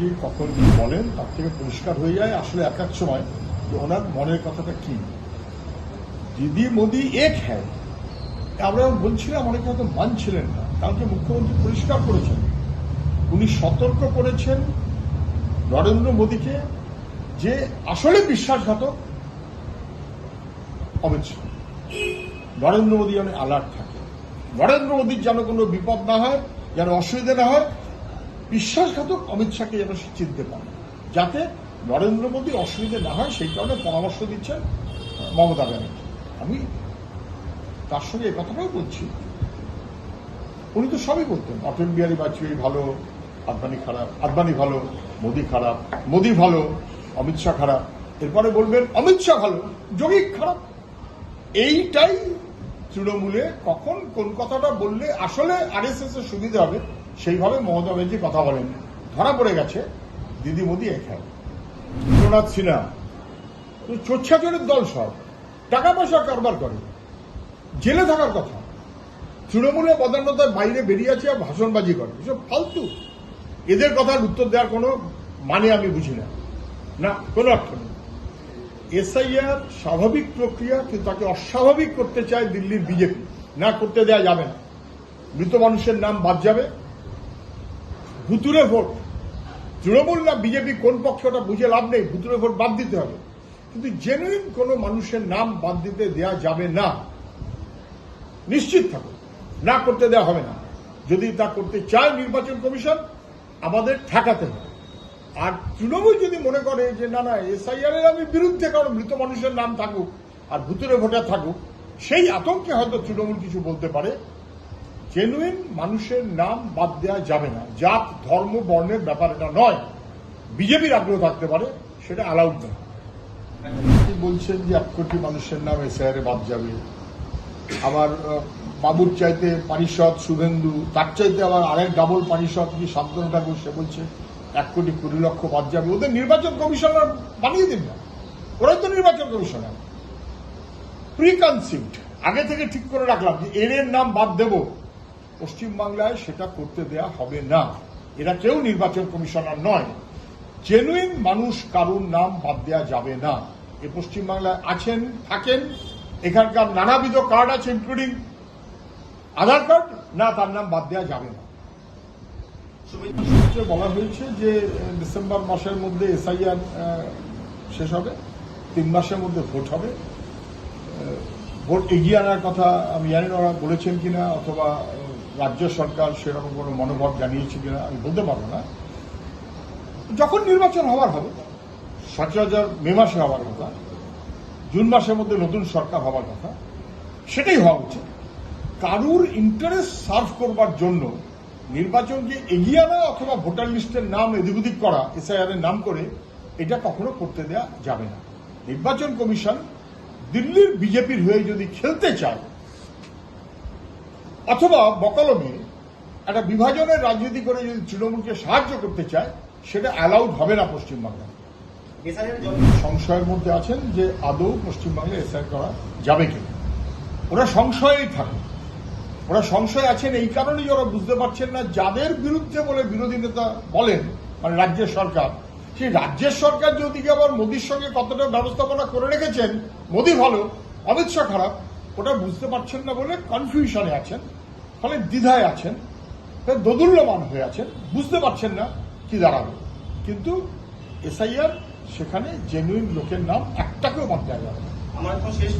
ব্যানার্জি কখন বলেন, তার থেকে পরিষ্কার হয়ে যায়। আসলে এক এক সময় যে ওনার মনের কথাটা কি? দিদি মোদি এক হ্যাঁ। আমরা বলছিলাম, অনেকে হয়তো মানছিলেন না। কারণ মুখ্যমন্ত্রী পরিষ্কার করেছেন। উনি সতর্ক করেছেন নরেন্দ্র মোদীকে যে আসলে বিশ্বাসঘাতক অমিত শাহ। নরেন্দ্র মোদী যেন অ্যালার্ট থাকে। নরেন্দ্র মোদীর যেন কোনো বিপদ না হয়, যেন অসুবিধা না হয় বিশ্বাসঘাতক অমিত শাহকে যেন চিনতে পারে, যাতে নরেন্দ্র মোদীর অসুবিধা না হয়, সেই কারণে পরামর্শ দিচ্ছেন মমতা ব্যানার্জি। আমি তার সঙ্গে এ কথাটাও বলছি। উনি তো সবই বলতেন, অটল বিহারী বাজপেয়ী ভালো আদবানি খারাপ আদবানি ভালো, মোদী খারাপ, মোদী ভালো, অমিত শাহ খারাপ। এরপরে বলবেন, অমিত শাহ ভালো, যোগী খারাপ। এইটাই তৃণমূলে কখন কোন কথাটা বললে আসলে আরএসএস এর সুবিধা হবে। সেইভাবে মমতা ব্যানার্জি কথা বলেন। ধরা পড়ে গেছে দিদি মোদী এখানে। বিশ্বনাথ সিনহা চোচ্ছাচরের দল সব। টাকা পয়সা কারবার করে। জেলে থাকার কথা। তৃণমূলে প্রধানতার বাইরে বেরিয়ে আছে আর ভাষণবাজি করে। এসব ফালতু। এদের কথার উত্তর দেওয়ার কোনো মানে আমি বুঝি না। না, কোনো অর্থ নেই। এসআইআর স্বাভাবিক প্রক্রিয়া, কিন্তু তাকে অস্বাভাবিক করতে চায় দিল্লির বিজেপি। না করতে দেওয়া যাবে না। মৃত মানুষের নাম বাদ যাবে। ভুতুরে ভোট। তৃণমূল না বিজেপি কোন পক্ষটা বুঝে লাভ নেই, ভুতুরে ভোট বাদ দিতে হবে। কিন্তু জেনুইন কোনো মানুষের নাম বাদ দিতে দেওয়া যাবে না। নিশ্চিত থাকুন, না করতে দেওয়া হবে না। যদি তা করতে চায় নির্বাচন কমিশন, আমাদের ঠেকাতে হবে। আর তৃণমূল যদি মনে করে যে, না না এসআইআর এর আমি বিরুদ্ধে কারণ মৃত মানুষের নাম থাকুক আর ভুতুরে ভোটার থাকুক, সেই আতঙ্কে হয়তো তৃণমূল কিছু বলতে পারে। জেনুইন মানুষের নাম বাদ দেওয়া যাবে না। জাত, ধর্ম, বর্ণের ব্যাপার এটা নয়। বিজেপির আগ্রহ থাকতে পারে, সেটা অ্যালাউড নয়। বলছেন যে এক কোটি মানুষের নাম এসআইআর বাদ যাবে। আবার বাবুর চাইতে পারিষদ শুভেন্দু, তার চাইতে আবার আরেক ডাবল পারিষদ কি শান্তনু ঠাকুর, সে বলছে এক কোটি কুড়ি লক্ষ বাদ যাবে। ওদের নির্বাচন কমিশনার বানিয়ে দিন না। ওরাই তো নির্বাচন কমিশনার। প্রি কনসিপ্ট আগে থেকে ঠিক করে রাখলাম যে এর নাম বাদ দেব। পশ্চিমবাংলায় সেটা করতে দেয়া হবে না। এরা কেউ নির্বাচন কমিশনার নয়। জেনুইন মানুষ কারুর নাম বাদ দেওয়া যাবে না। এ পশ্চিমবাংলায় আছেন, থাকেন। এখানকার নানাবিধ কার্ড আছে ইনক্লুডিং আধার কার্ড না, তার নাম বাদ দেওয়া যাবে না। বলা হয়েছে যে, ডিসেম্বর মাসের মধ্যে এসআইআর শেষ হবে। তিন মাসের মধ্যে ভোট হবে। ভোট এগিয়ে আনার কথা আমি জানি না ওরা বলেছেন কিনা, অথবা রাজ্য সরকার সেরকম কোনো মনোভাব জানিয়েছে কিনা আমি বলতে পারব না। যখন নির্বাচন হওয়ার হবে সচরাচর মে মাসে হওয়ার কথা, জুন মাসের মধ্যে নতুন সরকার হওয়ার কথা, সেটাই হওয়া উচিত। কারুর ইন্টারেস্ট সার্ভ করবার জন্য নির্বাচনকে এগিয়ে আনা অথবা ভোটার লিস্টের নাম এদিক ওদিক করা এসআইআর এর নাম করে, এটা কখনো করতে দেয়া যাবে না। নির্বাচন কমিশন দিল্লির বিজেপির হয়ে যদি খেলতে চায় অথবা বকলমে একটা বিভাজনের রাজনীতি করে যদি তৃণমূলকে সাহায্য করতে চায়, সেটা অ্যালাউড হবে না পশ্চিমবাংলায়। সংশয়ের মধ্যে আছেন যে আদৌ পশ্চিমবাংলায় এসআই করা যাবে কি ওরা সংশয়েই থাকে ওরা সংশয় আছেন এই কারণেই ওরা বুঝতে পারছেন না যাদের বিরুদ্ধে বলে বিরোধী নেতা বলেন মানে রাজ্যের সরকার, সেই রাজ্যের সরকার যদি আবার মোদীর সঙ্গে কতটা ব্যবস্থাপনা করে রেখেছেন, মোদী ভালো, অমিত শাহ খারাপ ওটা বুঝতে পারছেন না বলে কনফিউশনে আছেন, ফলে দ্বিধায় আছেন দোদুল্যমান হয়ে আছেন, বুঝতে পারছেন না কি দাঁড়াবে। কিন্তু এসআইআর সেখানে জেনুইন লোকের নাম একটাকেও বাদ দেওয়া যাবে আমার শেষ